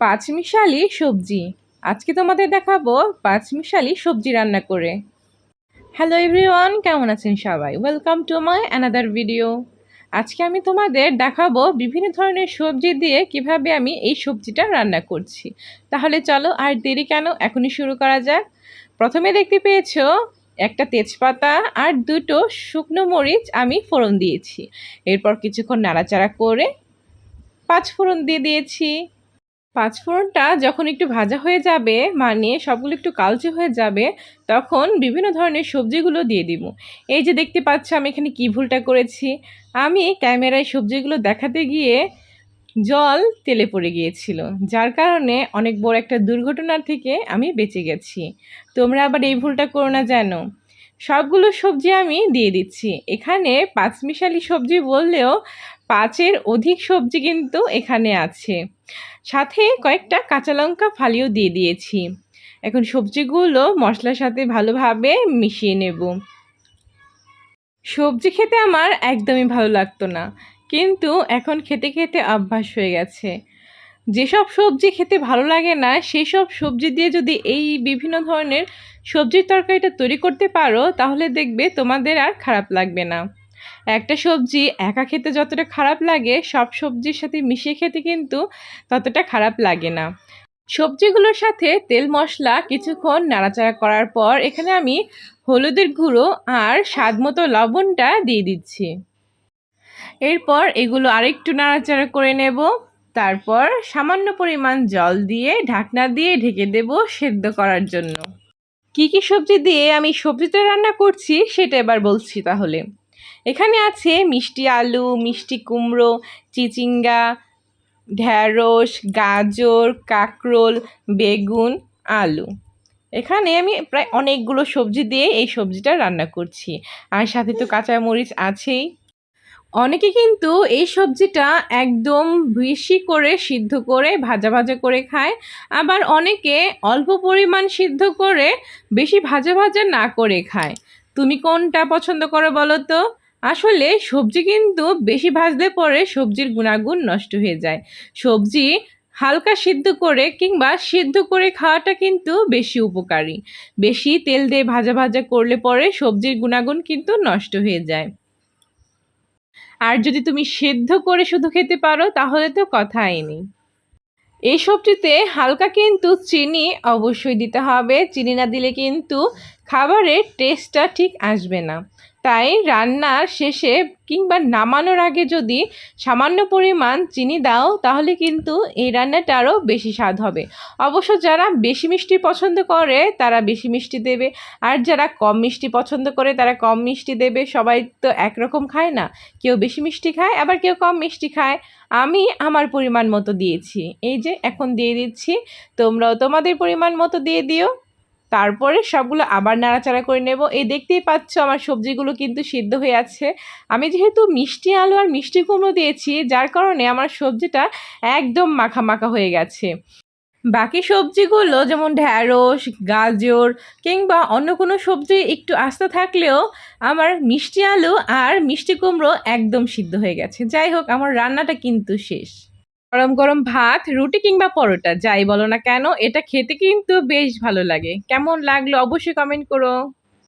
পাঁচমিশালি সবজি। আজকে তোমাদের দেখাবো পাঁচমিশালি সবজি রান্না করে। হ্যালো এভরিওয়ান কেমন আছেন সবাই? Welcome to my another video আজকে আমি তোমাদের দেখাবো বিভিন্ন ধরনের সবজি দিয়ে কীভাবে আমি এই সবজিটা রান্না করছি। তাহলে চলো আর দেরি কেন, এখনই শুরু করা যাক। প্রথমে দেখতে পেয়েছ, একটা তেজপাতা আর দুটো শুকনো মরিচ আমি ফোড়ন দিয়েছি। এরপর কিছুক্ষণ নাড়াচাড়া করে পাঁচ ফোড়ন দিয়ে দিয়েছি। পাঁচফোড়নটা যখন একটু ভাজা হয়ে যাবে মানে সবগুলো একটু কালচে হয়ে যাবে, তখন বিভিন্ন ধরনের সবজিগুলো দিয়ে দিব। এই যে দেখতে পাচ্ছ আমি এখানে কী ভুলটা করেছি। আমি ক্যামেরায় সবজিগুলো দেখাতে গিয়ে জল তেলে পড়ে গিয়েছিল, যার কারণে অনেক বড় একটা দুর্ঘটনার থেকে আমি বেঁচে গেছি। তোমরা আবার এই ভুলটা করো না জানো সবগুলো সবজি আমি দিয়ে দিচ্ছি। এখানে পাঁচমিশালি সবজি বললেও পাঁচের অধিক সবজি কিন্তু এখানে আছে। সাথে কয়েকটা কাঁচা লঙ্কা ফালিও দিয়ে দিয়েছি। এখন সবজিগুলো মশলার সাথে ভালোভাবে মিশিয়ে নেব। সবজি খেতে আমার একদমই ভালো লাগতো না, কিন্তু এখন খেতে খেতে অভ্যাস হয়ে গেছে। যেসব সবজি খেতে ভালো লাগে না সেই সব সবজি দিয়ে যদি এই বিভিন্ন ধরনের সবজির তরকারিটা তৈরি করতে পারো, তাহলে দেখবে তোমাদের আর খারাপ লাগবে না। একটা সবজি একা খেতে যতটা খারাপ লাগে, সব সবজির সাথে মিশিয়ে খেতে কিন্তু ততটা খারাপ লাগে না। সবজিগুলোর সাথে তেল মশলা কিছুক্ষণ নাড়াচাড়া করার পর এখানে আমি হলুদের গুঁড়ো আর স্বাদ মতো লবণটা দিয়ে দিচ্ছি। এরপর এগুলো আরেকটু নাড়াচাড়া করে নেব। তারপর সামান্য পরিমাণ জল দিয়ে ঢাকনা দিয়ে ঢেকে দেব সেদ্ধ করার জন্য। কি কি সবজি দিয়ে আমি সবজিটা রান্না করছি সেটা এবার বলছি তাহলে। এখানে আছে মিষ্টি আলু, মিষ্টি কুমড়ো, চিচিঙ্গা, ঢ্যাঁড়স, গাজর, কাঁকরোল, বেগুন, আলু। এখানে আমি প্রায় অনেকগুলো সবজি দিয়ে এই সবজিটা রান্না করছি। আর সাথে তো কাঁচামরিচ আছেই। অনেকে কিন্তু এই সবজিটা একদম বেশি করে সিদ্ধ করে ভাজা ভাজা করে খায়। আবার অনেকে অল্প পরিমাণ সিদ্ধ করে বেশি ভাজা ভাজা না করে খায়। তুমি কোনটা পছন্দ করো বলো তো? আসলে সবজি কিন্তু বেশি ভাজলে পরে সবজির গুণাগুণ নষ্ট হয়ে যায়। সবজি হালকা সিদ্ধ করে কিংবা সিদ্ধ করে খাওয়াটা কিন্তু বেশি উপকারী। বেশি তেল দিয়ে ভাজা ভাজা করলে পরে সবজির গুণাগুণ কিন্তু নষ্ট হয়ে যায়। আর যদি তুমি সেদ্ধ করে শুধু খেতে পারো, তাহলে তো কথাই নেই। এই সবজিতে হালকা কিন্তু চিনি অবশ্যই দিতে হবে। চিনি না দিলে কিন্তু খাবারের টেস্টটা ঠিক আসবে না। তাই রান্নার শেষে কিংবা নামানোর আগে যদি সামান্য পরিমাণ চিনি দাও, তাহলে কিন্তু এই রান্নাটা আরও বেশি স্বাদ হবে। অবশ্য যারা বেশি মিষ্টি পছন্দ করে, তারা বেশি মিষ্টি দেবে। আর যারা কম মিষ্টি পছন্দ করে, তারা কম মিষ্টি দেবে। সবাই তো একরকম খায় না। কেউ বেশি মিষ্টি খায়, আবার কেউ কম মিষ্টি খায়। আমি আমার পরিমাণ মতো দিয়েছি। এই যে, এখন দিয়ে দিচ্ছি। তোমরাও তোমাদের পরিমাণ মতো দিয়ে দিও। তারপরে সবগুলো আবার নাড়াচাড়া করে নেব। এই দেখতেই পাচ্ছ আমার সবজিগুলো কিন্তু সিদ্ধ হয়ে আছে। আমি যেহেতু মিষ্টি আলু আর মিষ্টি কুমড়ো দিয়েছি, যার কারণে আমার সবজিটা একদম মাখা মাখা হয়ে গেছে। বাকি সবজিগুলো যেমন ঢ্যাঁড়স, গাজর কিংবা অন্য কোনো সবজি একটু আস্তে থাকলেও আমার মিষ্টি আলু আর মিষ্টি কুমড়ো একদম সিদ্ধ হয়ে গেছে। যাই হোক, আমার রান্নাটা কিন্তু শেষ। গরম গরম ভাত, রুটি কিংবা পরোটা, যাই বলো না কেন, এটা খেতে কিন্তু বেশ ভালো লাগে। কেমন লাগল অবশ্যই কমেন্ট করো।